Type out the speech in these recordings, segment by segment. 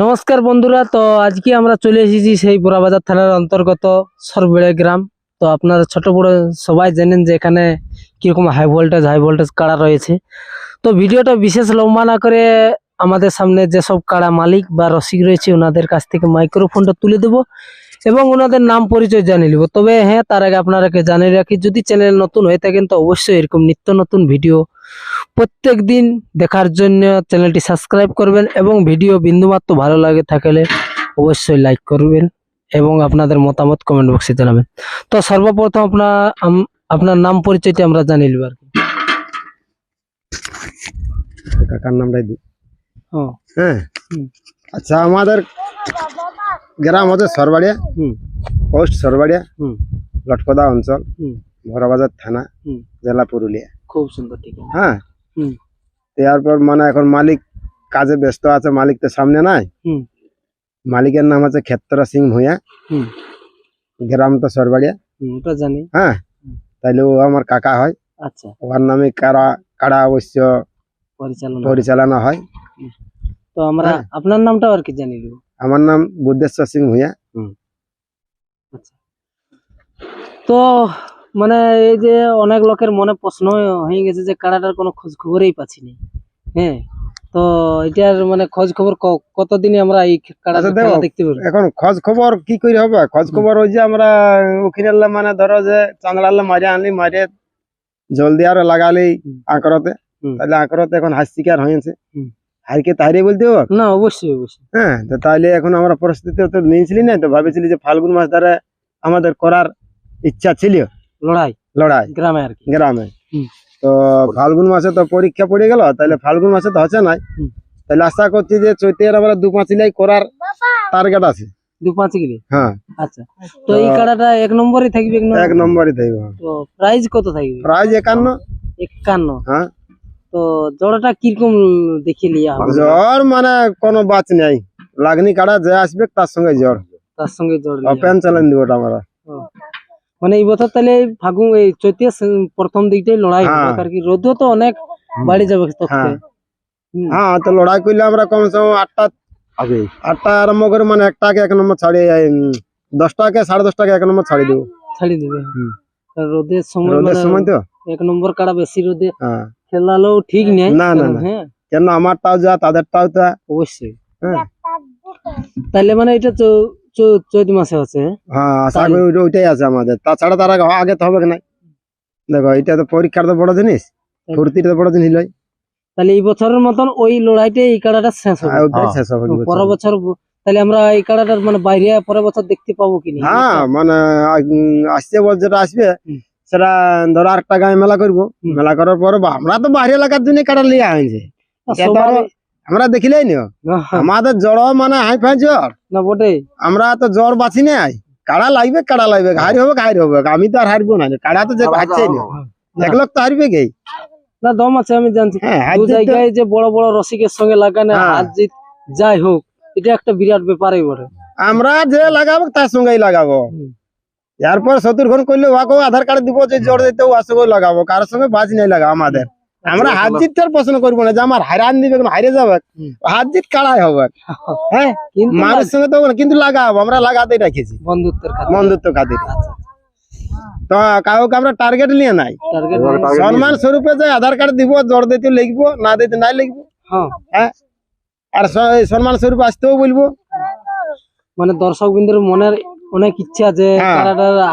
নমস্কার বন্ধুরা, তো আজকে আমরা চলে এসেছি সেই বোরাবাজার থানার অন্তর্গত সরবেড়ে গ্রাম। তো আপনারা ছোট বড় সবাই জানেন যে এখানে কীরকম হাই ভোল্টেজ হাই ভোল্টেজ কাড়া রয়েছে। তো ভিডিওটা বিশেষ লম্বা না করে আমাদের সামনে যেসব কাড়া মালিক বা রসিক রয়েছে, ওনাদের কাছ থেকে মাইক্রোফোনটা তুলে দেব। এবং ওনাদের নাম পরিচয় জানিয়ে নিব। তবে হ্যাঁ তার আগে আপনারাকে জানিয়ে রাখি যদি চ্যানেল নতুন হয়ে থাকেন তো অবশ্যই এরকম নিত্য নতুন ভিডিও প্রত্যেক দিন দেখার জন্য চ্যানেলটি সাবস্ক্রাইব করবেন এবং ভিডিও বিন্দুমাত্র ভালো লাগে থাকলে অবশ্যই লাইক করবেন এবং আপনাদের মতামত কমেন্ট বক্সে জানাবেন। তো সর্বপ্রথম আপনার আপনার নাম পরিচয়টি আমরা জানিয়ে নিব আর কি। কাকার নামটাই দিই হ্যাঁ। আচ্ছা আমাদের গ্রাম হচ্ছে সরবাড়িয়া হুম। পোস্ট সরবাড়িয়া হুম। লটকদা অঞ্চল হুম। ভরাবাজার থানা হুম। জেলা পুরুলিয়া। খুব সুন্দর ঠিক হ্যাঁ। হুম। এরপর মানে এখন মালিক কাজে ব্যস্ত আছে মালিক তো সামনে নাই। হুম। মালিকের নাম আছে ক্ষেত্র সিং হুম। গ্রাম তো সরবাড়িয়া। হুম ওটা জানি। হ্যাঁ। তাইলে ও আমার কাকা হয়। আচ্ছা। ওর নামে কারা কারা অবশ্য পরিচালনা। পরিচালনা হয়। তো আমরা হ্যাঁ। আপনার নামটাও আর কি নিব আমার নাম বুদ্ধেশ্বর সিং ভূঁইয়া। আচ্ছা। তো মানে এই যে অনেক লোকের মনে প্রশ্ন হয়ে গেছে যে কাড়াটার কোনো খোঁজ খবরই পাচ্ছি না হ্যাঁ তো এটার মানে খোঁজ খবর কতদিনে আমরা এই কাড়াটা আচ্ছা, দেখো। দেখতে পারব? এখন খোঁজ খবর কি করে হবে? খোঁজ খবর ওই যে আমরা উখিনে মানে ধরো যে চান্দড়ালে মারি আনলি মারিয়ে জলদি আর লাগালি। আঁকড়তে হুম। তাহলে আঁকড়তে এখন হাস শিকার হয়েছে হুম। হারকে তাহারি বলতে না অবশ্যই অবশ্যই। হ্যাঁ তো তাহলে এখন আমরা পরিস্থিতি তো নিয়েছিলি না তো ভাবেছিলি যে ফাল্গুন মাস দ্বারা আমাদের করার ইচ্ছা ছিল। লড়াই লড়াই। গ্রামে আর গ্রামে। তো ফাল্গুন মাসে তো পরীক্ষা পড়ে গেল তাহলে ফাল্গুন মাসে তো হচ্ছে নাই। তাহলে আশা করছি যে চৈতের আমরা দু পাঁচ ইলাই করার টার্গেট আছে। দু পাঁচ কিলো হ্যাঁ। আচ্ছা। তো এই কাড়াটা এক নম্বরই থাকবে এক নম্বর? এক নম্বরই থাকবে। তো প্রাইস কত থাকবে? প্রাইজ একান্ন। একান্ন। হ্যাঁ। তো জড়টা কীরকম দেখিয়ে লিয়া হবে জ্বর মানে কোনো বাচ নেই। লাগনি কাটা যে আসবে তার সঙ্গে জ্বর। তার সঙ্গে লিয়া ওপেন চ্যালেঞ্জ দিব ওটা আমরা। মানে এই বছর তাহলে ফাগুন এই চৈতের প্রথম দিকটাই লড়াই হবে হ্যাঁ। আর কি রোদও তো অনেক বাড়ি যাবে তখন। হ্যাঁ। হ্যাঁ তো লড়াই করলে আমরা কমসে কম আটটা আগে। আটটা আরম্ভ করে মানে একটাকে এক নম্বর ছাড়িয়ে দশটাকে সাড়ে দশটাকে এক নম্বর ছাড়িয়ে দেবো। ছাড়ি দেবে। হুম। কারণ রোদের সময় রোদের মানে সময় তো। এক নম্বর কাড়া বেশি রোদে। হ্যাঁ। খেলালেও ঠিক নেই না, না, না। হ্যাঁ। কেন আমারটাও যা তাদেরটাও তা। অবশ্যই। হ্যাঁ। তাহলে মানে এটা চৌ- চৈত মাসে আছে হ্যাঁ? হ্যাঁ আশা করি ওইটাই আছে আমাদের। তাছাড়া তার আগে তো হবে না দেখো এটা তো পরীক্ষার তো বড় জিনিস। ফুর্তির তো বড় জিনিস লয় তাহলে এই বছরের মতন ওই লড়াইটা এই কাড়াটা শেষ হবে। হ্যাঁ। শেষ হবে। পরের বছর? তাহলে আমরা এই কাড়াটার মানে বাইরে পরের বছর দেখতে পাবো কিনা হ্যাঁ মানে আসছে বল যেটা আসবে। সেটা ধরো আরেকটা গায়ে মেলা করব। মেলা করার পর আমরা তো বাইরে এলাকার জন্য কাটা লিয়ে আনছে। আমরা দেখিলেই নিও। হ্যাঁ, আমাদের জ্বর মানে হাই ফাই জ্বর না বটে আমরা তো জ্বর বাঁচি নাই। কাড়া লাগবে কাড়া লাগবে হারি হবে হারি হবে। আমি তো আর হারবো না। কাড়া তো যে হারছেই না। এক লোক তো হারবে কে? না দম আছে আমি জানছি। হ্যাঁ দু জায়গায় যে বড় বড় রসিকের সঙ্গে লাগানো হ্যাঁ। হাত জিত যাই হোক এটা একটা বিরাট ব্যাপারই বটে। আমরা যে লাগাবো তার সঙ্গেই লাগাবো। এরপর শত্রুঘ্ন করলে ওয়াকে আধার কার্ড দিব যে জোর দিতে ওয়ার সঙ্গে লাগাবো কারোর সঙ্গে বাজ নাই লাগা আমাদের আমরা হাত জিতটার প্রশ্ন করব না যে আমার হারান দিবে হারে যাবে হাত জিত কাড়াই হবে হ্যাঁ কিন্তু সঙ্গে তো কিন্তু লাগাবো আমরা লাগাতেই রাখেছি বন্ধুত্বের বন্ধুত্ব খাতির তো কাউকে আমরা টার্গেট নিয়ে নাই টার্গেট সম্মান স্বরূপে যে আধার কার্ড দিব জোর দিতে লিখব না দিতে নাই লিখব হ্যাঁ আর সম্মান স্বরূপ আসতেও বলব মানে দর্শক বিন্দুর মনের অনেক ইচ্ছা যে হ্যাঁ।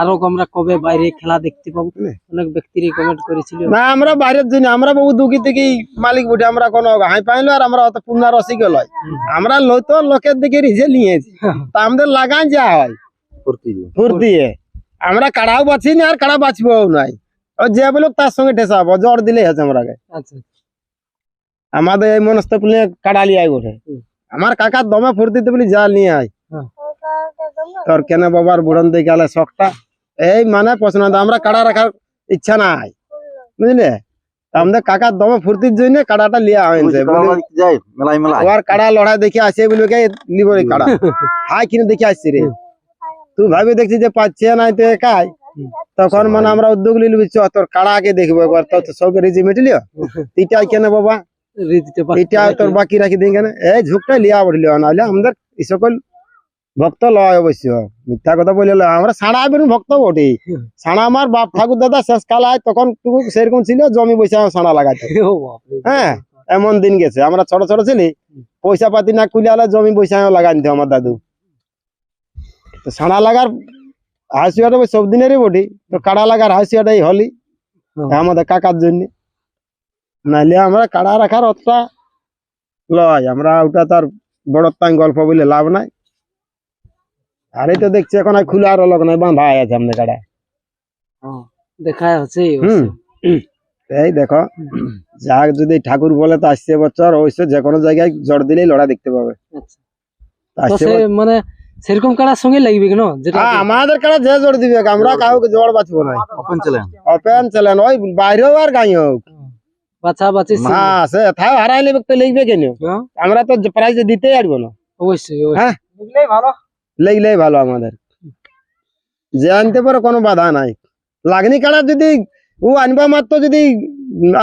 আরও আমরা কবে বাইরে খেলা দেখতে পাবো। অনেক ব্যক্তিরই কমেন্ট করেছিল। না আমরা বাইরের জন্য আমরা বহু দুঃখী থেকে মালিক বুঝে আমরা কোনো হাই পাইলো আর আমরা অত পূর্ণ রসিক লয়। আমরা লইতো লোকের দিকে রিজে নিয়েছি। তা আমাদের লাগান যা হয়। ফুর্তি ফুর্তি আমরা কাড়াও বাঁচি না আর কাড়া বাঁচবো নাই। ও যে বলুক তার সঙ্গে ঠেসাবো জ্বর দিলেই আছে আমরা আচ্ছা আমাদের এই মনস্তপ নিয়ে কাড়া লিয়ে আয় আমার কাকার দমে ফুর্তিতে বলি যা নিয়ে আয়। হ্যাঁ। তোর কেন বাবার বুড়ন দিয়ে গেলে শখটা? এই মানে পছন্দ আমরা কাড়া রাখার ইচ্ছা নাই। বুঝলে? আমাদের কাকার দমে ফুর্তির জন্য কাড়াটা লিয়া হয়েছে ওর কাড়া লড়াই দেখে আসে বলি রে কাড়া। হাই কিনে দেখে আসছি রে। তুই ভাবি দেখছি যে পাচ্ছে নাই তো একাই। তখন মানে আমরা উদ্যোগ নিলি চ তোর কাড়া আগে দেখব একবার তো সব রেজি মেটিলিও তিটাই কেন বাবা? এটা তোর বাকি রাখি দিন কেন? এই ঝুঁকটা লিয়া পড়লিও নাহলে আমাদের এই সকল ভক্ত লয় অবশ্য মিথ্যা কথা বলে লয়। আমরা সাড়া বেরুন ভক্ত বটে। সাড়া আমার বাপ ঠাকুর দাদা শেষ কালায় তখন সেরকম ছিল জমি পয়সা সাড়া লাগাইতো। ও হ্যাঁ এমন দিন গেছে। আমরা ছোট ছোট ছিলি পয়সা পাতি না কুলে আলে জমি পয়সা লাগাই নিতে আমার দাদু। তো সাড়া লাগার হাসিয়াটা সব দিনেরই বটি। তো কাড়া লাগার হাসিয়াটাই হলি আমাদের কাকার জন্য। নাইলে আমরা কাড়া রাখার অতটা লয়। আমরা ওটা তার বড় তাই গল্প বলে লাভ নাই। আর এই তো দেখছি এখন আর খুলে আর লোক নাই বাঁধা আছে আমাদের হ্যাঁ, দেখা হচ্ছে এই দেখো যা যদি ঠাকুর বলে তো আসছে বছর অবশ্য যে কোনো জায়গায় জ্বর দিলেই লড়া দেখতে পাবে। আচ্ছা। মানে সেরকম কাড়ার সঙ্গে লাগবে কেন যেটা হ্যাঁ, আমাদের কাড়া যে জোর দিবে আমরা কাউকে জোর বাঁচবো না। ওপেন চ্যালেঞ্জ ওপেন চ্যালেঞ্জ ওই বাইরেও আর গাই হোক। বাছা বাছি হ্যাঁ সে থাও হারাইলে তো লিখবে কেন? হ্যাঁ, আমরা তো প্রাইজ দিতেই আসব না। অবশ্যই হ্যাঁ। অবশ্যই ভালো। লেগলেই ভালো আমাদের। যে আনতে পারে কোনো বাধা নাই। লাগনি কাড়া যদি ও আনবা মাত্র যদি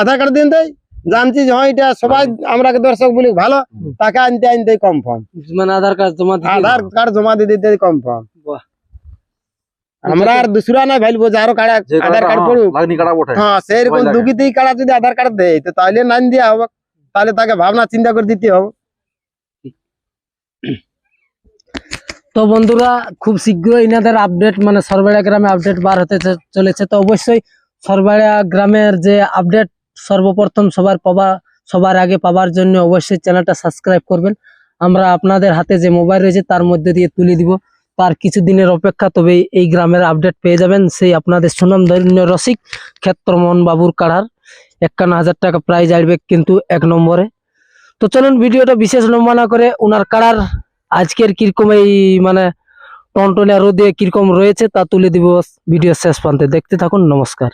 আধার কার্ড দিন দেয় জানছি যে হ্যাঁ এটা সবাই আমরা দর্শক বলি ভালো তাকে আনতে আনতে কনফার্ম মানে আধার কার্ড জমা আধার কার্ড জমা দিয়ে দিতে কনফার্ম। আমরা আর দুসরা না ভাইলবো যে আরও কাড়া আধার কার্ড পড়ুক। লাগনি কাটা বটে। হ্যাঁ সেরকম দুগিতেই কাড়া যদি আধার কার্ড দেয় তো তাহলে নাম দেওয়া হবে। তাহলে তাকে ভাবনা চিন্তা করে দিতে হবে। তো বন্ধুরা, খুব শীঘ্রই ইনাদের আপডেট মানে সরবেড়া গ্রামে আপডেট বার হতে চলেছে। তো অবশ্যই সরবেড়া গ্রামের যে আপডেট সর্বপ্রথম সবার পাবা, সবার আগে পাবার জন্য অবশ্যই চ্যানেলটা সাবস্ক্রাইব করবেন। আমরা আপনাদের হাতে যে মোবাইল রয়েছে, তার মধ্যে দিয়ে তুলে দিব। তার কিছু দিনের অপেক্ষা তবে এই গ্রামের আপডেট পেয়ে যাবেন। সেই আপনাদের সুনাম ধন্য রসিক ক্ষেত্রমোহন বাবুর কাড়ার। একান্ন হাজার টাকা প্রাইজ আসবে কিন্তু এক নম্বরে। তো চলুন, ভিডিওটা বিশেষ লম্বা না করে ওনার কাড়ার আজকের কীরকম এই মানে টনটনে রোদে কীরকম রয়েছে তা তুলে দিব ভিডিও শেষ প্রান্তে। দেখতে থাকুন, নমস্কার।